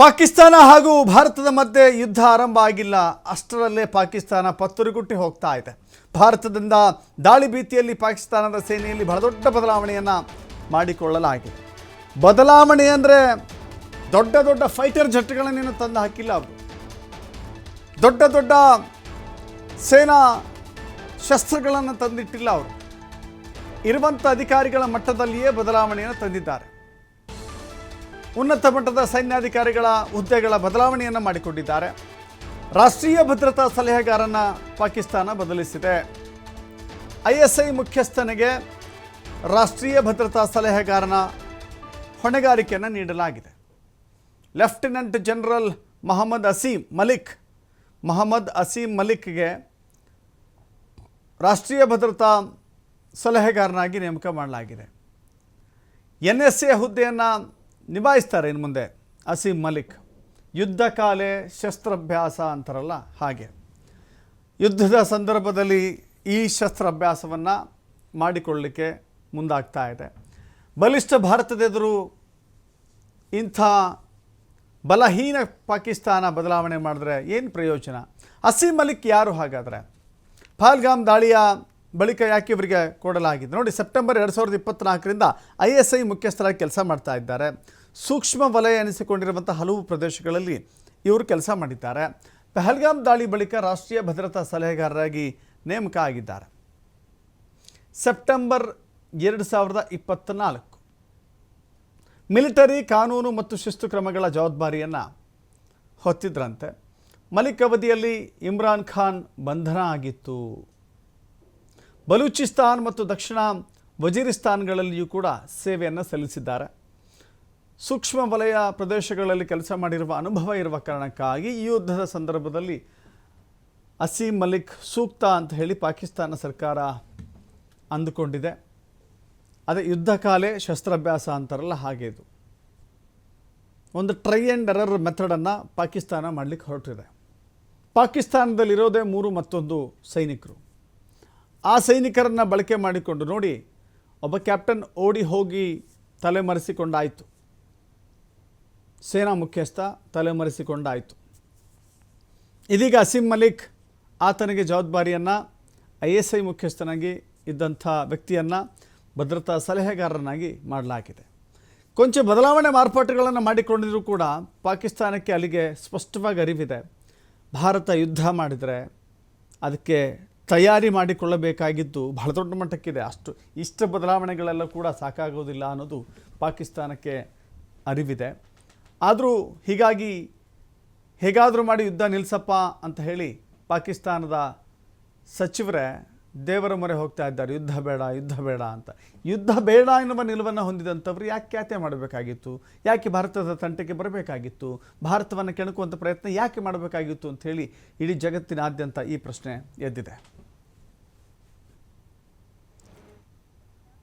ಪಾಕಿಸ್ತಾನ ಹಾಗೂ ಭಾರತದ ಮಧ್ಯೆ ಯುದ್ಧ ಆರಂಭ ಆಗಿಲ್ಲ. ಅಷ್ಟರಲ್ಲೇ ಪಾಕಿಸ್ತಾನ ಪತ್ತುರಿಗುಟ್ಟಿ ಹೋಗ್ತಾ ಇದೆ. ಭಾರತದಿಂದ ದಾಳಿ ಭೀತಿಯಲ್ಲಿ ಪಾಕಿಸ್ತಾನದ ಸೇನೆಯಲ್ಲಿ ಬಹಳ ದೊಡ್ಡ ಬದಲಾವಣೆಯನ್ನು ಮಾಡಿಕೊಳ್ಳಲಾಗಿದೆ. ಬದಲಾವಣೆ ಅಂದರೆ ದೊಡ್ಡ ದೊಡ್ಡ ಫೈಟರ್ ಜಟ್ಗಳನ್ನೇನು ತಂದು ಹಾಕಿಲ್ಲ ಅವರು. ದೊಡ್ಡ ದೊಡ್ಡ ಸೇನಾ ಶಸ್ತ್ರಗಳನ್ನು ತಂದಿಟ್ಟಿಲ್ಲ ಅವರು. ಇರುವಂಥ ಅಧಿಕಾರಿಗಳ ಮಟ್ಟದಲ್ಲಿಯೇ ಬದಲಾವಣೆಯನ್ನು ತಂದಿದ್ದಾರೆ. ಉನ್ನತ ಮಟ್ಟದ ಸೈನ್ಯಾಧಿಕಾರಿಗಳ ಹುದ್ದೆಗಳ ಬದಲಾವಣೆಯನ್ನು ಮಾಡಿಕೊಂಡಿದ್ದಾರೆ. ರಾಷ್ಟ್ರೀಯ ಭದ್ರತಾ ಸಲಹೆಗಾರನ ಪಾಕಿಸ್ತಾನ ಬದಲಿಸಿದೆ. ಐಎಸ್ಐ ಮುಖ್ಯಸ್ಥನಿಗೆ ರಾಷ್ಟ್ರೀಯ ಭದ್ರತಾ ಸಲಹೆಗಾರನ ಹೊಣೆಗಾರಿಕೆಯನ್ನು ನೀಡಲಾಗಿದೆ. ಲೆಫ್ಟಿನೆಂಟ್ ಜನರಲ್ ಮೊಹಮ್ಮದ್ ಅಸೀಂ ಮಲಿಕ್, ಮೊಹಮ್ಮದ್ ಅಸೀಂ ಮಲಿಕ್ಗೆ ರಾಷ್ಟ್ರೀಯ ಭದ್ರತಾ ಸಲಹೆಗಾರನಾಗಿ ನೇಮಕ ಮಾಡಲಾಗಿದೆ. ಎನ್ ಎಸ್ ಎ ಹುದ್ದೆಯನ್ನು ನಿಭಾಯಿಸ್ತಾರೆ ಇನ್ನು ಮುಂದೆ ಅಸೀಂ ಮಲಿಕ್. ಯುದ್ಧ ಕಾಲೆ ಶಸ್ತ್ರಾಭ್ಯಾಸ ಅಂತಾರಲ್ಲ ಹಾಗೆ. ಯುದ್ಧದ ಸಂದರ್ಭದಲ್ಲಿ ಈ ಶಸ್ತ್ರಾಭ್ಯಾಸವನ್ನು ಮಾಡಿಕೊಳ್ಳಲಿಕ್ಕೆ ಮುಂದಾಗ್ತಾ ಇದೆ. ಬಲಿಷ್ಠ ಭಾರತದ ಎದುರು ಇಂಥ ಬಲಹೀನ ಪಾಕಿಸ್ತಾನ ಬದಲಾವಣೆ ಮಾಡಿದ್ರೆ ಏನು ಪ್ರಯೋಜನ? ಅಸೀಂ ಮಲಿಕ್ ಯಾರು ಹಾಗಾದರೆ? ಪಹಲ್ಗಾಮ್ ದಾಳಿಯ ಬಳಿಕ ಯಾಕೆ ಇವರಿಗೆ ಕೊಡಲಾಗಿದೆ? ನೋಡಿ, ಸೆಪ್ಟೆಂಬರ್ ಎರಡು ಸಾವಿರದ ಇಪ್ಪತ್ತ್ನಾಲ್ಕರಿಂದ ಐ ಎಸ್ ಐ ಮುಖ್ಯಸ್ಥರಾಗಿ ಕೆಲಸ ಮಾಡ್ತಾ ಇದ್ದಾರೆ. ಸೂಕ್ಷ್ಮ ವಲಯ ಎನಿಸಿಕೊಂಡಿರುವಂಥ ಹಲವು ಪ್ರದೇಶಗಳಲ್ಲಿ ಇವರು ಕೆಲಸ ಮಾಡಿದ್ದಾರೆ. ಪಹಲ್ಗಾಮ್ ದಾಳಿ ಬಳಿಕ ರಾಷ್ಟ್ರೀಯ ಭದ್ರತಾ ಸಲಹೆಗಾರರಾಗಿ ನೇಮಕ ಆಗಿದ್ದಾರೆ. ಸೆಪ್ಟೆಂಬರ್ ಎರಡು ಸಾವಿರದ ಇಪ್ಪತ್ತ್ನಾಲ್ಕು ಮಿಲಿಟರಿ ಕಾನೂನು ಮತ್ತು ಶಿಸ್ತು ಕ್ರಮಗಳ ಜವಾಬ್ದಾರಿಯನ್ನು ಹೊತ್ತಿದ್ರಂತೆ. ಮಲಿಕ್ ಅವಧಿಯಲ್ಲಿ ಇಮ್ರಾನ್ ಖಾನ್ ಬಂಧನ ಆಗಿತ್ತು. ಬಲೂಚಿಸ್ತಾನ್ ಮತ್ತು ದಕ್ಷಿಣ ವಜೀರಿಸ್ತಾನ್ಗಳಲ್ಲಿಯೂ ಕೂಡ ಸೇವೆಯನ್ನು ಸಲ್ಲಿಸಿದ್ದಾರೆ. ಸೂಕ್ಷ್ಮ ವಲಯ ಪ್ರದೇಶಗಳಲ್ಲಿ ಕೆಲಸ ಮಾಡಿರುವ ಅನುಭವ ಇರುವ ಕಾರಣಕ್ಕಾಗಿ ಈ ಯುದ್ಧದ ಸಂದರ್ಭದಲ್ಲಿ ಅಸೀಂ ಮಲಿಕ್ ಸೂಕ್ತ ಅಂತ ಹೇಳಿ ಪಾಕಿಸ್ತಾನ ಸರ್ಕಾರ ಅಂದುಕೊಂಡಿದೆ. ಅದೇ ಯುದ್ಧ ಕಾಲೇ ಶಸ್ತ್ರಾಭ್ಯಾಸ ಅಂತಾರಲ್ಲ ಹಾಗೆ ಇದು. ಒಂದು ಟ್ರೈ ಆ್ಯಂಡ್ ಎರರ್ ಮೆಥಡನ್ನು ಪಾಕಿಸ್ತಾನ ಮಾಡಲಿಕ್ಕೆ ಹೊರಟಿದೆ. ಪಾಕಿಸ್ತಾನದಲ್ಲಿರೋದೇ ಮೂರು ಮತ್ತೊಂದು ಸೈನಿಕರು. ಆ ಸೈನಿಕರನ್ನು ಬಳಕೆ ಮಾಡಿಕೊಂಡು ನೋಡಿ, ಒಬ್ಬ ಕ್ಯಾಪ್ಟನ್ ಓಡಿ ಹೋಗಿ ತಲೆಮರೆಸಿಕೊಂಡಾಯಿತು ಸೇನಾ ಮುಖ್ಯಸ್ಥ ತಲೆಮರೆಸಿಕೊಂಡಾಯಿತು ಇದೀಗ ಅಸೀಂ ಮಲಿಕ್ ಆತನಿಗೆ ಜವಾಬ್ದಾರಿಯನ್ನು, ಐ ಎಸ್ ಐ ಮುಖ್ಯಸ್ಥನಾಗಿ ಇದ್ದಂಥ ವ್ಯಕ್ತಿಯನ್ನು ಭದ್ರತಾ ಸಲಹೆಗಾರರನ್ನಾಗಿ ಮಾಡಲಾಗಿದೆ. ಕೊಂಚ ಬದಲಾವಣೆ ಮಾರ್ಪಾಟುಗಳನ್ನು ಮಾಡಿಕೊಂಡಿದ್ರೂ ಕೂಡ ಪಾಕಿಸ್ತಾನಕ್ಕೆ ಅಲ್ಲಿಗೆ ಸ್ಪಷ್ಟವಾಗಿ ಅರಿವಿದೆ. ಭಾರತ ಯುದ್ಧ ಮಾಡಿದರೆ ಅದಕ್ಕೆ ತಯಾರಿ ಮಾಡಿಕೊಳ್ಳಬೇಕಾಗಿದ್ದು ಬಹಳ ದೊಡ್ಡ ಮಟ್ಟಕ್ಕಿದೆ. ಅಷ್ಟು ಇಷ್ಟ ಬದಲಾವಣೆಗಳೆಲ್ಲ ಕೂಡ ಸಾಕಾಗೋದಿಲ್ಲ ಅನ್ನೋದು ಪಾಕಿಸ್ತಾನಕ್ಕೆ ಅರಿವಿದೆ. ಆದರೂ ಹೀಗಾಗಿ ಹೇಗಾದರೂ ಮಾಡಿ ಯುದ್ಧ ನಿಲ್ಲಿಸಪ್ಪ ಅಂತ ಹೇಳಿ ಪಾಕಿಸ್ತಾನದ ಸಚಿವರೇ ದೇವರ ಮೊರೆ ಹೋಗ್ತಾ ಇದ್ದಾರೆ. ಯುದ್ಧ ಬೇಡ ಯುದ್ಧ ಬೇಡ ಅಂತ. ಯುದ್ಧ ಬೇಡ ಎನ್ನುವ ನಿಲುವನ್ನು ಹೊಂದಿದಂಥವ್ರು ಯಾಕೆ ಖ್ಯಾತೆ ಮಾಡಬೇಕಾಗಿತ್ತು? ಯಾಕೆ ಭಾರತದ ತಂಟೆಗೆ ಬರಬೇಕಾಗಿತ್ತು? ಭಾರತವನ್ನು ಕೆಣಕುವಂಥ ಪ್ರಯತ್ನ ಯಾಕೆ ಮಾಡಬೇಕಾಗಿತ್ತು ಅಂತ ಹೇಳಿ ಇಡೀ ಜಗತ್ತಿನಾದ್ಯಂತ ಈ ಪ್ರಶ್ನೆ ಎದ್ದಿದೆ.